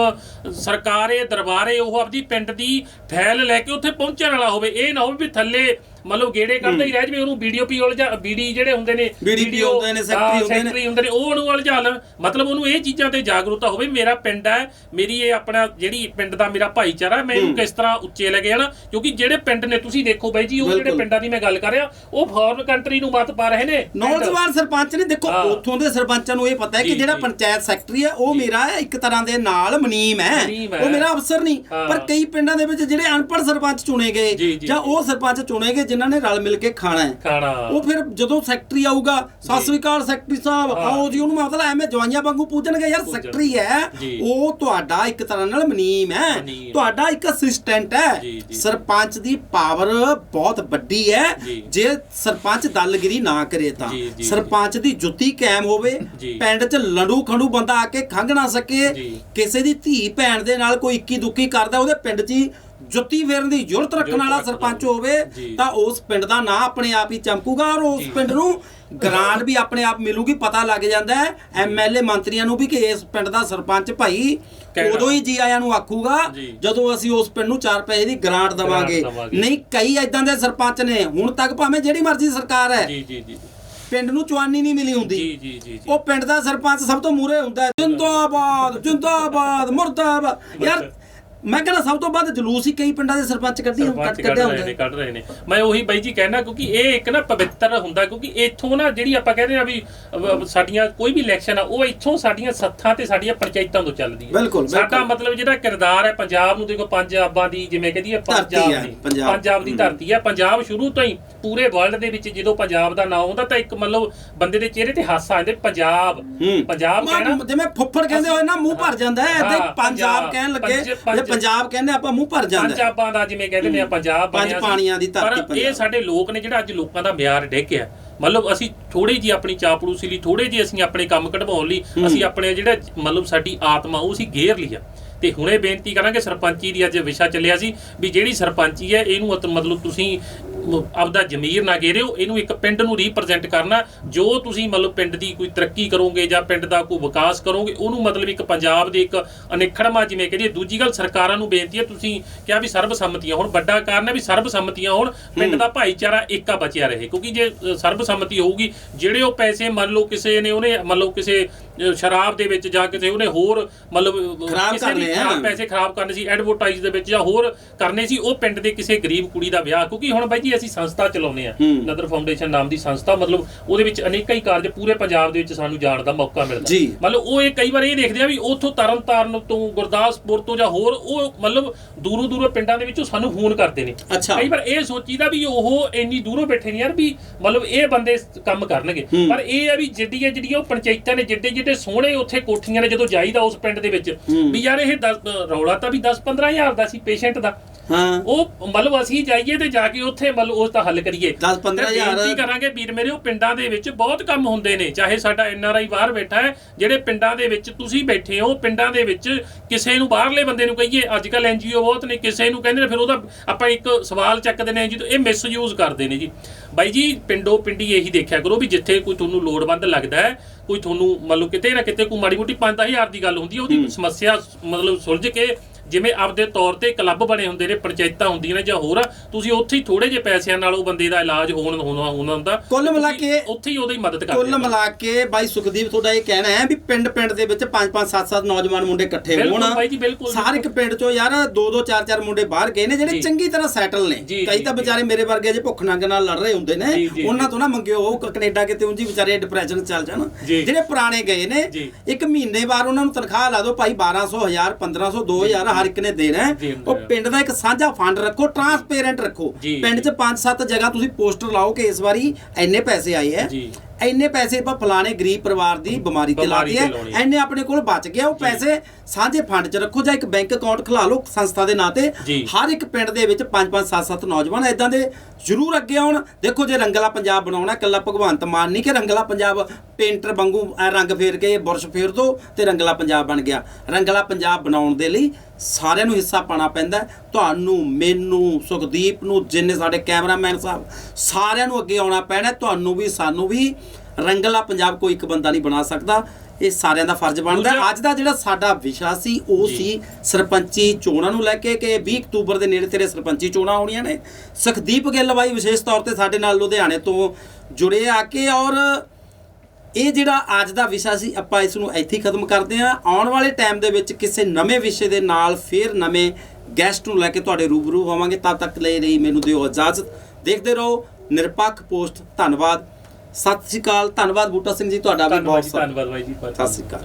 ਸਰਕਾਰੇ ਦਰਬਾਰੇ ਉਹ ਆਪਦੀ ਪਿੰਡ ਦੀ ਫੈਲ ਲੈ ਕੇ ਉੱਥੇ ਪਹੁੰਚਣ ਵਾਲਾ ਹੋਵੇ ਇਹ ਨਾ ਹੋਵੇ ਵੀ ਥੱਲੇ ਮਤਲਬ ਗੇੜੇ ਕੱਢਦਾ ਹੀ ਰਹਿ ਜਵੇ ਉਹਨੂੰ ਵੀਡੀਓ ਪੀ ਵਾਲ ਜਾਂ ਬੀਡੀ ਜਿਹੜੇ ਹੁੰਦੇ ਨੇ video, ਹੁੰਦੇ ਨੇ, ਹਾਂ, ਹੁੰਦੇ ਨੇ। secretary ਹੁੰਦੇ ਨੇ ਉਹ ਉਹਨੂੰ ਉਲਝਾ ਲੈਣ ਮਤਲਬ ਉਹਨੂੰ ਇਹ ਚੀਜ਼ਾਂ ਤੇ ਜਾਗਰੂਕਤਾ ਹੋਵੇ ਮੇਰਾ ਪਿੰਡ ਹੈ ਮੇਰੀ ਇਹ ਆਪਣਾ ਜਿਹੜੀ ਪਿੰਡ ਦਾ ਮੇਰਾ ਭਾਈਚਾਰਾ ਮੈਂ ਇਹਨੂੰ ਕਿਸ ਤਰ੍ਹਾਂ ਉੱਚੇ ਲੈ ਕੇ ਜਾਣਾ ਕਿਉਂਕਿ ਜਿਹੜੇ ਪਿੰਡ ਨੇ ਤੁਸੀਂ ਦੇਖੋ ਬਾਈ ਜੀ ਉਹ ਜਿਹੜੇ। ਪਿੰਡਾਂ ਦੀ ਮੈਂ ਗੱਲ ਕਰ ਰਿਹਾ ਉਹ ਫੋਰਨ ਕੰਟਰੀ ਨੂੰ ਮਤ ਪਾ ਰਹੇ ਨੇ ਨੌਜਵਾਨ ਸਰਪੰਚ ਨੇ ਦੇਖੋ। ਉੱਥੋਂ ਦੇ ਸਰਪੰਚਾਂ ਨੂੰ ਇਹ ਪਤਾ ਹੈ ਕਿ ਜਿਹੜਾ। ਪੰਚਾਇਤ ਸੈਕਟਰੀ ਹੈ ਉਹ ਮੇਰਾ ਇੱਕ ਤਰ੍ਹਾਂ ਦੇ ਨਾਲ ਮਨੀਮ ਹੈ। ਉਹ ਮੇਰਾ ਅਫਸਰ ਨਹੀਂ। ਪਰ ਕਈ ਪਿੰਡਾਂ ਦੇ ਵਿੱਚ ਜਿਹੜੇ ਅਨਪੜ੍ਹ ਸਰਪੰਚ ਚੁਣੇ ਗਏ ਜੀ। ਉਹ ਸਰਪੰਚ ਚੁਣੇ ਗਏ ਜਿਨ੍ਹਾਂ ਨੇ ਰਲ ਮਿਲ ਕੇ ਖਾਣਾ ਹੈ ਖਾਣਾ ਉਹ ਫਿਰ ਜਦੋਂ ਸੈਕਟਰੀ ਆਊਗਾ ਸਤਿ ਜੀ। ਸ੍ਰੀ ਅਕਾਲ ਸੈਕਟਰੀ ਸਾਹਿਬ। ਆਓ ਜੀ ਉਹਨੂੰ ਮਤਲਬ ਐਵੇਂ ਜਵਾਈਆਂ ਵਾਂਗੂ ਪੂਜਣਗੇ ਯਾਰ। ਸੈਕਟਰੀ ਹੈ। ਉਹ ਤੁਹਾਡਾ ਇੱਕ ਤਰ੍ਹਾਂ ਨਾਲ ਮਨੀਮ ਹੈ। ਤੁਹਾਡਾ ਇੱਕ ਅਸਿਸਟੈਂਟ ਹੈ। ਸਰਪੰਚ ਦੀ ਪਾਵਰ ਬਹੁਤ ਵੱਡੀ ਹੈ ਜੀ। ਸਰਪੰਚ ਦਲਗਿਰੀ ਨਾ ਕਰੇ ਤਾਂ ਸਰਪੰਚ ਦੀ ਜੁੱਤੀ ਕਾਇਮ ਹੋਵੇ। ਪਿੰਡ 'ਚ ਲੰਡੂ ਖੰਡੂ ਬੰਦਾ ਆ ਕੇ ਖੰਗ ਨਾ ਸਕੇ। ਕਿਸੇ ਦੀ ਧੀ ਭੈਣ ਦੇ ਨਾਲ ਕੋਈ ਇੱਕੀ ਦੁੱਕੀ ਕਰਦਾ ਉਹਦੇ ਪਿੰਡ 'ਚ ਹੀ ਜੁੱਤੀ ਫੇਰਨ ਦੀ ਜ਼ਰੂਰਤ ਰੱਖਣ ਵਾਲਾ ਸਰਪੰਚ। ਹੋਵੇ। ਤਾਂ ਉਸ ਪਿੰਡ ਦਾ ਨਾਂ ਆਪਣੇ ਆਪ ਹੀ ਚਮਕੂਗਾ ਔਰ ਉਸ। ਪਿੰਡ ਨੂੰ ਗ੍ਰਾਂਟ ਵੀ ਆਪਣੇ ਆਪ ਮਿਲੂਗੀ ਪਤਾ ਲੱਗ ਜਾਂਦਾ ਹੈ ਐਮਐਲਏ ਮੰਤਰੀਆਂ ਨੂੰ ਵੀ ਕਿ ਇਸ ਪਿੰਡ ਦਾ ਸਰਪੰਚ ਭਾਈ। ਉਦੋਂ ਹੀ ਜੀ ਆਇਆਂ ਨੂੰ ਆਖੂਗਾ। ਜਦੋਂ ਅਸੀਂ ਉਸ ਪਿੰਡ ਨੂੰ 4 ਪੈਸੇ ਦੀ ਗ੍ਰਾਂਟ ਦਵਾਂਗੇ। ਨਹੀਂ ਕਈ ਐਦਾਂ ਦੇ ਸਰਪੰਚ ਨੇ ਹੁਣ ਤੱਕ ਭਾਵੇਂ ਜਿਹੜੀ ਮਰਜ਼ੀ ਸਰਕਾਰ ਹੈ ਜੀ ਜੀ ਜੀ ਪਿੰਡ ਨੂੰ ਚਵਾਨੀ ਨਹੀਂ ਮਿਲੀ ਹੁੰਦੀ ਜੀ ਜੀ ਜੀ ਜੀ ਉਹ ਪਿੰਡ ਦਾ ਸਰਪੰਚ ਸਭ ਤੋਂ ਮੂਰੇ ਹੁੰਦਾ ਜਿੰਦਾਬਾਦ ਜਿੰਦਾਬਾਦ ਮੁਰਦਾਬਾਦ ਯਾਰ ਮੈਂ ਕਹਿੰਦਾ ਸਭ ਤੋਂ ਵੱਧ ਜਲੂਸ ਹੀ ਕਈ ਪਿੰਡਾਂ ਦੇ ਸਰਪੰਚ ਕੱਢੀ ਸਰਪੰਚ ਕੱਢ ਕੱਢ ਕੱਢਿਆ ਰਹੇ ਹੁੰਦਾ ਨੇ। ਕੱਢ ਰਹੇ ਨੇ ਮੈਂ ਉਹੀ ਬਾਈ ਜੀ ਕਹਿਣਾ ਕਿਉਂਕਿ ਇਹ ਇੱਕ ਨਾ ਪਵਿੱਤਰ ਹੁੰਦਾ ਕਿਉਂਕਿ ਇੱਥੋਂ ਨਾ ਜਿਹੜੀ ਆਪਾਂ ਕਹਿੰਦੇ ਆ ਵੀ ਅਹ, ਸਾਡੀਆਂ ਕੋਈ ਵੀ ਇਲੈਕਸ਼ਨ ਆ ਉਹ ਇੱਥੋਂ ਸਾਡੀਆਂ ਸੱਥਾਂ ਤੇ ਸਾਡੀਆਂ ਪੰਚਾਇਤਾਂ ਤੋਂ ਚੱਲਦੀ ਹੈ ਬਿਲਕੁਲ, ਸਾਡਾ। ਮਤਲਬ ਜਿਹੜਾ ਕਿਰਦਾਰ ਹੈ ਪੰਜਾਬ ਨੂੰ ਦੇਖੋ ਪੰਜਾਬਾਂ ਦੀ ਜਿਵੇਂ ਕਹਿੰਦੀ ਹੈ ਧਰਤੀ ਪੰਜਾਬ ਹੈ, ਦੀ ਪੰਜਾਬ। ਪੰਜਾਬ ਦੀ ਧਰਤੀ ਹੈ ਪੰਜਾਬ ਸ਼ੁਰੂ ਤੋਂ ਹੀ ਪੂਰੇ ਵਰਲਡ ਦੇ ਵਿੱਚ ਜਦੋਂ ਪੰਜਾਬ ਦਾ ਨਾਮ ਹੁੰਦਾ ਤਾਂ ਇੱਕ ਮਤਲਬ ਬੰਦੇ ਦੇ ਚਿਹਰੇ ਤੇ ਹਾਸਾ ਆਉਂਦੇ ਪੰਜਾਬ। ਪੰਜਾਬ ਮਾਂ- ਕਹਿਣਾ ਜਿਵੇਂ ਫੁੱਫੜ ਕਹਿੰਦੇ ਹੋਏ ਨਾ ਮੂੰਹ ਭਰ ਜਾਂਦਾ ਹੈ ਤੇ ਪੰਜਾਬ ਕਹਿਣ ਲੱਗੇ ਜੇ ਪੰਜ- ਪੰਜਾਬ ਕਹਿੰਦੇ ਆਪਾਂ ਮੂੰਹ ਭਰ ਜਾਂਦਾ। ਪੰਜਾਬਾਂ ਦਾ ਜਿਵੇਂ ਕਹਿੰਦੇ ਨੇ ਆ ਪੰਜਾਬ ਪੰਜ। ਪਾਣੀਆਂ ਦੀ ਧਰਤੀ ਪਰ ਇਹ। ਸਾਡੇ ਲੋਕ ਨੇ ਜਿਹੜਾ ਅੱਜ ਲੋਕਾਂ ਦਾ ਮਿਆਰ ਡੇਕਿਆ ਮਤਲਬ ਅਸੀਂ ਥੋੜੀ ਜੀ ਆਪਣੀ ਚਾਪਲੂਸੀ ਲਈ ਥੋੜੇ ਜੀ ਅਸੀਂ ਆਪਣੇ ਕੰਮ ਕਢਵਾਉਣ ਲਈ ਅਸੀਂ ਆਪਣੇ ਜਿਹੜਾ ਮਤਲਬ ਸਾਡੀ ਆਤਮਾ ਉਹ ਅਸੀਂ ਗੇਰ ਲਿਆ ਤੇ ਹੁਣੇ ਬੇਨਤੀ ਕਰਾਂਗੇ ਸਰਪੰਚੀ ਦੀ ਅੱਜ ਵਿਸ਼ਾ ਚੱਲਿਆ ਸੀ ਵੀ ਜਿਹੜੀ ਸਰਪੰਚੀ ਹੈ ਇਹਨੂੰ ਮਤ- ਮਤਲਬ ਤੁਸੀਂ ਆਪਦਾ ਜ਼ਮੀਰ ਨਾ ਗੇਰਿਓ ਇਹਨੂੰ ਇੱਕ ਪਿੰਡ ਨੂੰ ਰੀਪ੍ਰੈਜ਼ੈਂਟ ਕਰਨਾ ਜੋ ਤੁਸੀਂ ਮਤਲਬ ਪਿੰਡ ਦੀ ਕੋਈ ਤਰੱਕੀ ਕਰੋਗੇ ਜਾਂ ਪਿੰਡ ਦਾ ਕੋਈ ਵਿਕਾਸ ਕਰੋਗੇ ਉਹਨੂੰ ਮਤਲਬ ਇੱਕ ਪੰਜਾਬ ਦੇ ਇੱਕ ਅਨਿਖੜਮਾ ਜਿਵੇਂ ਕਹਦੀਏ ਦੂਜੀ ਗੱਲ ਸਰਕਾਰਾਂ ਨੂੰ ਬੇਨਤੀ ਹੈ ਤੁਸੀਂ ਕਿਹਾ ਵੀ ਸਰਬਸੰਮਤੀਆਂ ਹੁਣ ਵੱਡਾ ਕਾਰਨ ਹੈ ਵੀ ਸਰਬਸੰਮਤੀਆਂ ਹੋਣ ਪਿੰਡ ਦਾ ਭਾਈਚਾਰਾ ਏਕਾ ਬਚਿਆ ਰਹੇ ਕਿਉਂਕਿ ਜੇ ਅ, ਸਰਬਸੰਮਤੀ ਹੋਊਗੀ ਜਿਹੜੇ ਉਹ ਪੈਸੇ ਮੰਨ ਲਓ ਕਿਸੇ ਨੇ ਉਹਨੇ ਮੰਨ ਲਓ ਕਿਸੇ ਸ਼ਰਾਬ ਦੇ ਵਿੱਚ ਜਾਂ ਕਿਸੇ ਉਹਨੇ ਹੋਰ ਮਤਲਬ ਖਰਾਬ ਕਿਸੇ ਦੀ ਕਰਨੇ ਆ। ਪੈਸੇ ਖਰਾਬ ਕਰਨੇ ਸੀ ਐਡਵਰਟਾਈਜ਼ ਦੇ ਵਿੱਚ ਜਾਂ ਹੋਰ ਕਰਨੇ ਸੀ ਉਹ ਪਿੰਡ ਦੇ ਕਿਸੇ ਗਰੀਬ ਕੁੜੀ ਦਾ ਵਿਆਹ ਕਿਉਂਕਿ ਹੁਣ ਬਾਈ ਜੀ ਅਸੀਂ ਸੰਸਥਾ ਚਲਾਉਂਦੇ ਆ ਹੂੰ। ਨਦਰ ਫਾਊਂਡੇਸ਼ਨ ਨਾਮ ਦੀ ਸੰਸਥਾ ਮਤਲਬ ਉਹਦੇ ਵਿੱਚ ਅਨੇਕਾਂ ਹੀ ਕਾਰਜ ਪੂਰੇ ਪੰਜਾਬ ਦੇ ਵਿੱਚ ਸਾਨੂੰ ਜਾਣ ਦਾ ਮੌਕਾ ਮਿਲਦਾ ਜੀ। ਮਤਲਬ ਉਹ ਇਹ ਕਈ ਵਾਰ ਇਹ ਦੇਖਦੇ ਆ ਵੀ ਉੱਥੋਂ ਤਰਨਤਾਰਨ ਤੋਂ ਗੁਰਦਾਸਪੁਰ ਤੋਂ ਜਾਂ ਹੋਰ ਉਹ ਮਤਲਬ ਦੂਰੋਂ ਦੂਰੋਂ ਪਿੰਡਾਂ ਦੇ ਵਿੱਚੋਂ ਸਾਨੂੰ ਫੋਨ ਕਰਦੇ ਨੇ ਅੱਛਾ। ਕਈ ਵਾਰ ਇਹ ਸੋਚੀਦਾ ਵੀ ਉਹ ਇੰਨੀ ਦੂਰੋਂ ਬੈਠੇ ਨੇ ਯਾਰ ਵੀ ਮਤਲਬ ਇਹ ਬੰਦੇ ਕੰਮ ਕਰਨਗੇ ਹੂੰ। ਪਰ ਇਹ ਆ ਵੀ ਜਿੱਡੀਆਂ ਜਿਹੜੀਆਂ ਉਹ ਪੰਚਾਇਤਾਂ ਨੇ ਜਿੱਡੇ ਜਿੱਡੇ ਸੋਹਣੇ ਉੱਥੇ ਕੋਠੀਆਂ ਨੇ ਜਦੋਂ ਜਾਈਦਾ ਉਸ ਪਿੰਡ ਦੇ ਵਿੱਚ। ਵੀ ਯਾਰ ਇਹ ਦਸ- ਰੌਲਾ ਤਾਂ ਵੀ 10 15000 ਦਾ ਸੀ ਪੇਸ਼ੈਂਟ ਦਾ ਹਾਂ। ਉਹ ਮਤਲਬ ਅਸੀਂ ਜਾਈਏ ਤੇ ਜਾ ਕੇ ਉੱਥੇ ਮਤਲਬ ਉਸ ਦਾ ਹੱਲ ਕਰੀਏ। 10 15 ਤੇ ਹਜ਼ਾਰ। ਬੇਨਤੀ ਕਰਾਂਗੇ ਵੀਰ ਮੇਰੇ ਉਹ ਪਿੰਡਾਂ ਦੇ ਵਿੱਚ ਬਹੁਤ ਕੰਮ ਹੁੰਦੇ ਨੇ ਚਾਹੇ ਸਾਡਾ ਐਨ ਆਰ ਆਈ ਬਾਹਰ ਬੈਠਾ ਹੈ ਜਿਹੜੇ ਪਿੰਡਾਂ ਦੇ ਵਿੱਚ ਤੁਸੀਂ ਬੈਠੇ ਹੋ ਪਿੰਡਾਂ ਦੇ ਵਿੱਚ ਕਿਸੇ ਨੂੰ ਬਾਹਰਲੇ ਬੰਦੇ ਨੂੰ ਕਹੀਏ ਅੱਜ ਕੱਲ ਐਨ ਜੀ ਓ ਬਹੁਤ ਨੇ ਕਿਸੇ ਨੂੰ ਕਹਿੰਦੇ ਨੇ ਫਿਰ ਉਹਦਾ ਆਪਾਂ ਇੱਕ ਸਵਾਲ ਚੱਕਦੇ ਨੇ ਜੀ ਇਹ ਮਿਸਯੂਜ਼ ਕਰਦੇ ਨੇ ਜੀ। ਬਾਈ ਜੀ ਪਿੰਡੋ ਪਿੰਡੀ ਇਹੀ ਦੇਖਿਆ ਕਰੋ ਵੀ ਜਿੱਥੇ ਕੋਈ ਤੁਹਾਨੂੰ ਲੋੜਵੰਦ ਲੱਗਦਾ ਹੈ ਕੋਈ ਤੁਹਾਨੂੰ ਮੰਨ ਲਓ ਕਿਤੇ ਨਾ ਕਿਤੇ ਕੋਈ ਮਾੜੀ ਮੋਟੀ 5000 ਦੀ ਗੱਲ ਹੁੰਦੀ ਹੈ ਉਹਦੀ ਸਮੱਸਿਆ ਮਤਲਬ ਸੁਲਝ ਕੇ ਜਿਵੇਂ ਆਪਦੇ ਤੌਰ ਤੇ ਕਲੱਬ ਬਣੇ ਹੁੰਦੇ ਨੇ ਪੰਚਾਇਤਾਂ ਹੁੰਦੀਆਂ ਨੇ ਜਾਂ ਹੋਰ ਤੁਸੀਂ ਉੱਥੇ ਹੀ ਥੋੜੇ ਜਿਹੇ ਪੈਸਿਆਂ ਨਾਲ ਉਹ ਬੰਦੇ ਦਾ ਇਲਾਜ ਹੋਣ ਹੋਣਾ ਹੋਣਾ ਹੁੰਦਾ ਕੁੱਲ ਮਿਲਾ ਕੇ- ਉੱਥੇ ਹੀ ਉਹਦੀ ਮਦਦ ਕਰਦੇ ਕੁੱਲ। ਮਿਲਾ ਕੇ ਬਾਈ ਸੁਖਦੀਪ ਤੁਹਾਡਾ ਇਹ ਕਹਿਣਾ ਹੈ ਵੀ ਪਿੰਡ ਪਿੰਡ ਦੇ ਵਿੱਚ 5 5 7 7 ਨੌਜਵਾਨ ਮੁੰਡੇ ਇਕੱਠੇ ਹੋਣ। ਹਰ ਇੱਕ ਪਿੰਡ ਚੋਂ ਯਾਰ 2 2 4 4 ਮੁੰਡੇ ਬਾਹਰ ਗਏ ਨੇ ਜਿਹੜੇ। ਚੰਗੀ ਤਰ੍ਹਾਂ ਸੈਟਲ ਨੇ ਕਈ ਤਾਂ। ਵਿਚਾਰੇ ਮੇਰੇ ਵਰਗੇ ਜੇ ਭੁੱਖ ਨੰਗ ਨਾਲ ਲੜ ਰਹੇ ਹੁੰਦੇ ਨੇ ਉਹਨਾਂ। ਤੋਂ ਨਾ ਮੰਗਿਓ ਉਹ ਕੈਨੇਡਾ ਕਿਤੇ ਉਂਝ ਵਿਚਾਰੇ ਡਿਪਰੈਸ਼ਨ ਚੱਲ ਜਾਣ। ਜਿਹੜੇ ਪੁਰਾਣੇ ਗਏ ਨੇ। ਇੱਕ ਮਹੀਨੇ ਬਾਅਦ ਉਹਨਾਂ ਨੂੰ ਤਨਖਾਹ ਲਾ ਦਿਓ ਭਾਈ 1200 1000 1500 2000 ਹਰ ਇੱਕ ਨੇ ਦੇਣਾ ਹੈ। ਉਹ ਪਿੰਡ ਦਾ ਇੱਕ ਸਾਂਝਾ ਫੰਡ ਰੱਖੋ ਟਰਾਂਸਪੇਰੈਂਟ ਰੱਖੋ ਜੀ। ਪਿੰਡ 'ਚ 5-7 ਜਗ੍ਹਾ ਤੁਸੀਂ ਪੋਸਟਰ ਲਾਓ ਕਿ ਇਸ ਵਾਰੀ ਇੰਨੇ ਪੈਸੇ ਆਏ ਹੈ ਜੀ। ਇੰਨੇ ਪੈਸੇ ਆਪਾਂ ਫਲਾਣੇ ਗਰੀਬ ਪਰਿਵਾਰ ਦੀ ਬਿਮਾਰੀ ਤੇ ਬਿਮਾਰੀ ਲਾਤੇ ਹੈ ਇੰਨੇ ਆਪਣੇ ਕੋਲ ਬਚ ਗਿਆ ਉਹ ਪੈਸੇ ਸਾਂਝੇ ਫੰਡ 'ਚ ਰੱਖੋ ਜਾਂ ਇੱਕ ਬੈਂਕ ਅਕਾਊਂਟ ਖੁਲਾ ਲਓ ਸੰਸਥਾ ਦੇ ਨਾਂ ਤੇ। ਹਰ ਇੱਕ ਪਿੰਡ ਦੇ ਵਿੱਚ 5-5 7-7 ਨੌਜਵਾਨ ਐਦਾਂ ਦੇ ਜ਼ਰੂਰ ਅੱਗੇ ਆਉਣ ਦੇਖੋ ਜੇ ਰੰਗਲਾ ਪੰਜਾਬ ਬਣਾਉਣਾ ਕੱਲਾ ਭਗਵੰਤ ਮਾਨ ਨਹੀਂ ਕਿ ਰੰਗਲਾ ਪੰਜਾਬ ਪੇਂਟਰ ਵਾਂਗੂ ਰੰਗ ਫੇਰ ਕੇ ਬੁਰਸ਼ ਫੇਰ ਦੋ ਤੇ ਰੰਗਲਾ ਪੰਜਾਬ ਬਣ ਗਿਆ ਰੰਗਲਾ ਪੰਜਾਬ ਬਣਾਉਣ ਦੇ ਲਈ ਸਾਰਿਆਂ ਨੂੰ ਹਿੱਸਾ ਪਾਣਾ ਪੈਂਦਾ। ਤੁਹਾਨੂੰ ਮੈਨੂੰ ਸੁਖਦੀਪ ਨੂੰ ਜਿੰਨੇ ਸਾਡੇ ਕੈਮਰਾਮੈਨ ਸਾਹਿਬ ਸਾਰਿਆਂ ਨੂੰ ਅੱਗੇ ਆਉਣਾ ਪੈਣਾ। ਤੁਹਾਨੂੰ ਵੀ ਸਾਨੂੰ ਵੀ ਰੰਗਲਾ ਪੰਜਾਬ ਕੋਈ ਇੱਕ ਬੰਦਾ ਨਹੀਂ ਬਣਾ ਸਕਦਾ। ਇਹ ਸਾਰਿਆਂ ਦਾ ਫਰਜ਼ ਬਣਦਾ ਅੱਜ ਦਾ ਜਿਹੜਾ ਸਾਡਾ ਵਿਸ਼ਾ ਸੀ ਉਹ। ਸੀ ਸਰਪੰਚੀ ਚੋਣਾਂ ਨੂੰ ਲੈ ਕੇ ਕਿ 20 ਅਕਤੂਬਰ ਦੇ ਨੇੜੇ ਤੇਰੇ ਸਰਪੰਚੀ ਚੋਣਾਂ ਹੋਣੀਆਂ ਨੇ। ਸੁਖਦੀਪ ਗਿੱਲ ਬਾਈ ਵਿਸ਼ੇਸ਼ ਤੌਰ ਤੇ ਸਾਡੇ ਨਾਲ ਲੁਧਿਆਣੇ ਤੋਂ ਜੁੜੇ ਆ ਕੇ ਔਰ ਇਹ ਜਿਹੜਾ ਅੱਜ ਦਾ ਵਿਸ਼ਾ ਸੀ ਆਪਾਂ ਇਸ ਨੂੰ ਇੱਥੇ ਖਤਮ ਕਰਦੇ ਹਾਂ। ਆਉਣ ਵਾਲੇ ਟਾਈਮ ਦੇ ਵਿੱਚ ਕਿਸੇ ਨਵੇਂ ਵਿਸ਼ੇ ਦੇ ਨਾਲ ਫਿਰ ਨਵੇਂ ਗੈਸਟ ਨੂੰ ਲੈ ਕੇ ਤੁਹਾਡੇ ਰੂਬਰੂ ਹੋਵਾਂਗੇ। ਤਦ ਤੱਕ ਲਈ ਰਹੀ ਮੈਨੂੰ ਦਿਓ ਇਜਾਜ਼ਤ। ਦੇਖਦੇ ਰਹੋ ਨਿਰਪੱਖ ਪੋਸਟ। ਧੰਨਵਾਦ। ਸਤਿ ਸ਼੍ਰੀ ਅਕਾਲ ਧੰਨਵਾਦ ਬੂਟਾ ਸਿੰਘ ਜੀ ਤੁਹਾਡਾ ਵੀ ਬਹੁਤ ਧੰਨਵਾਦ ਬਾਈ ਜੀ ਸਤਿ ਸ਼੍ਰੀ ਅਕਾਲ।